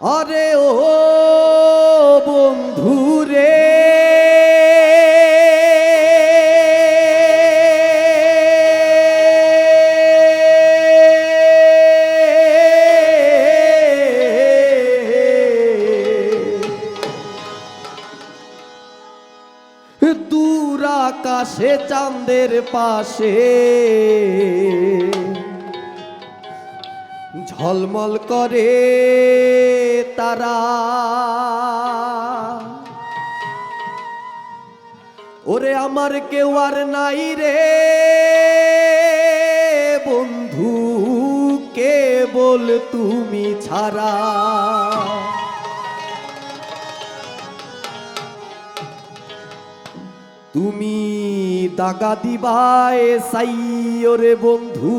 আরে ও বন্ধু রে দূর আকাশে চাঁদের পাশে। ঝলমল করে তারা। ওরে আমার কেউ আর নাই রে বন্ধু, কেবল তুমি ছাড়া। তুমি দাগা দিবায় সাই ওরে বন্ধু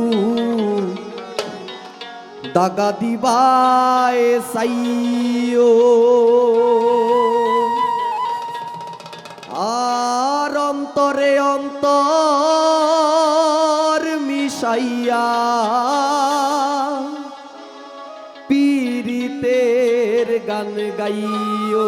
দাগা দিবায় সাইও আর অন্তরে অন্তর মিশাইয়া পীড়িতের গান গাইও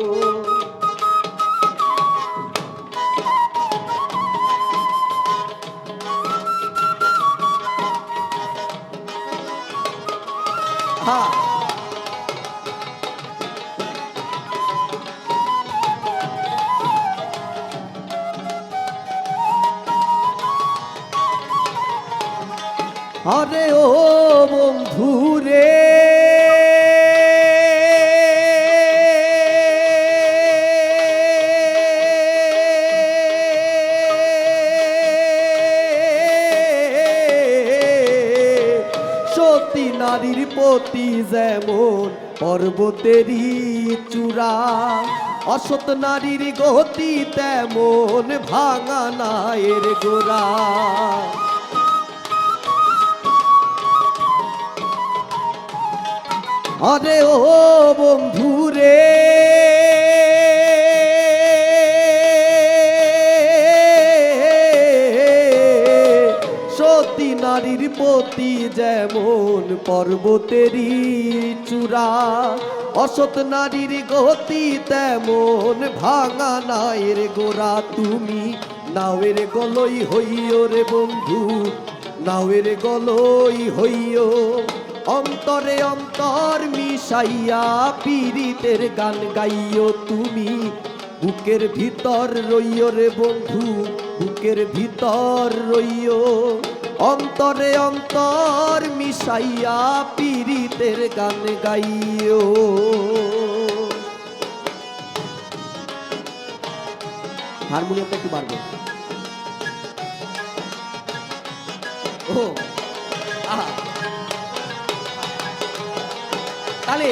হ্যাঁ আরে ও বন্ধু নারীর পতি যেমন পর্বতেরই চূড়া, অসৎ নারীর গতি তেমন ভাঙা নায়ের গোড়া। আরে ও বন্ধু নারীর পতি যেমন পর্বতেরই চূড়া, অসৎ নারীর গতি তেমন ভাঙা নায়ের গোড়া। তুমি নাওয়ের গলই হইও রে বন্ধু, নাওয়ের গলই হইও। অন্তরে অন্তর মিশাইয়া পীড়িতের গান গাইও তুমি, বুকের ভিতর রইও রে বন্ধু, বুকের ভিতর রইও। অন্তরে অন্তর মিশাইয়া পীড়িতের গান গাইও। হারমোনিয়ামটা একটু বাড়বে। ও আহা। তালে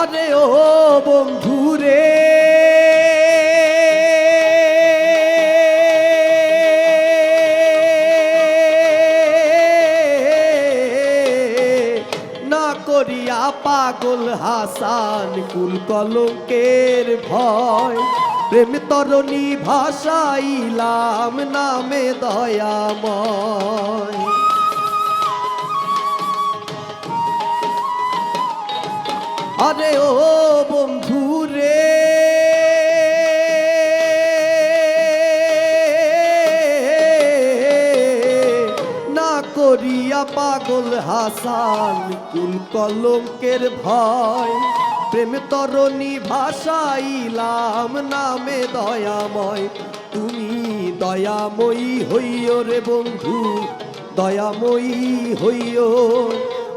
আরে ও বন্ধু রে। না করিয়া পাগল হাসান কুল কলঙ্কের ভয়। প্রেম তরণী ভাষাইলাম নামে দয়াময়। আরে ও বন্ধু রে। না করিয়া পাগল হাসান, কুল কলঙ্কের ভয়। প্রেম তরণী ভাষাইলাম নামে দয়াময়। তুমি দয়াময়ী হইও রে বন্ধু, দয়াময়ী হইও।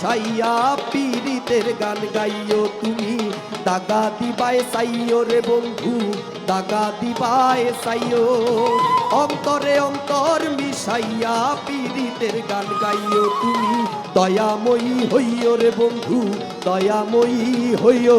মিশাইয়া পীড়িতের গান গাইও তুমি। দাগা দিবায় সাইও রে বন্ধু, দাগা দিবায় সাইও অন্তরে অন্তর মিশাইয়া পীড়িতের গান গাইও তুমি। দয়াময়ী হইও রে বন্ধু, দয়াময়ী হইও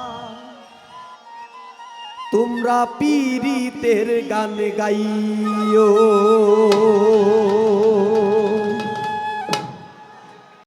তোমরা পীড়িতের গান গাইও।